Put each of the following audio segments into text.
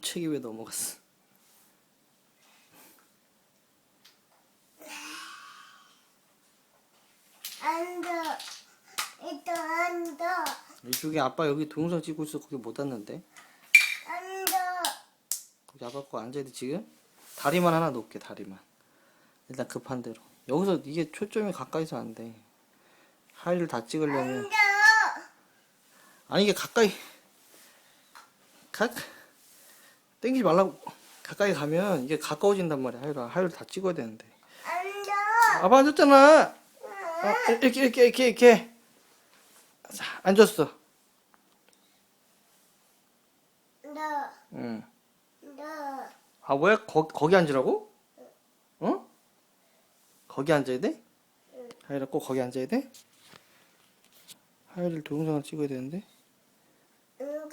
책이 왜 넘어갔어? 앉아. 일단 앉아. 이쪽에 아빠 여기 동영상 찍고 있어 거기 못 왔는데 앉아. 거기 아빠 거 앉아야 돼 지금? 다리만 하나 놓을게 다리만 일단 급한 대로 여기서 이게 초점이 가까이서 안돼 하이를 다 찍으려면 앉아. 아니 이게 가까이 가 땡기지 말라고 가까이 가면 이게 가까워진단 말이야 하이를 하이를 다 찍어야 되는데 앉아. 아빠 앉았잖아 어, 이렇게 이렇게 이렇게 이렇게 자, 앉았어 너. 응. 너. 아 왜? 거, 거기 앉으라고? 어? 거기 앉아야 돼? 하이라 꼭 거기 앉아야 돼? 하이를 동영상을 찍어야 되는데 이거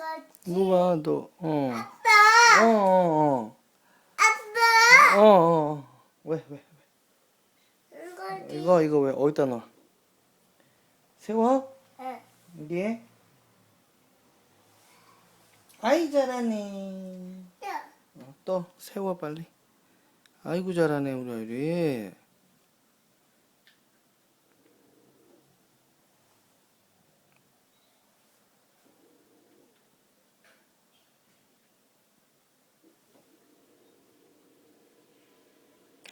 누가 너 어. 아빠. 어, 어, 아빠. 어. 어, 어. 왜, 왜? 이거 이거, 이거 왜? 어디다 놔? 세워? 응. 여기에? 아이, 잘하네. 야. 어, 또, 세워, 빨리. 아이고, 잘하네, 우리 아이리.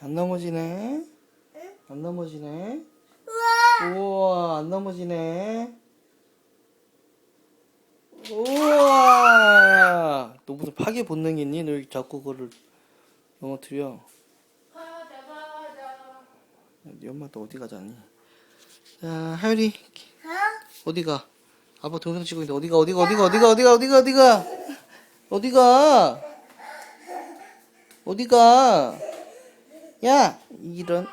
안 넘어지네? 응? 안 넘어지네? 우와! 우와, 안 넘어지네? 우와! 너 무슨 파괴 본능 있니? 너 여기 자꾸 그거를 넘어뜨려. 네 엄마 또 어디 가자니? 자, 하율이. 어? 디 가? 아빠 동영 찍고 있는데 어디가, 어디가, 어디가, 어디가, 어디가, 어디가, 어디가? 어디가? 어디가? 야 이런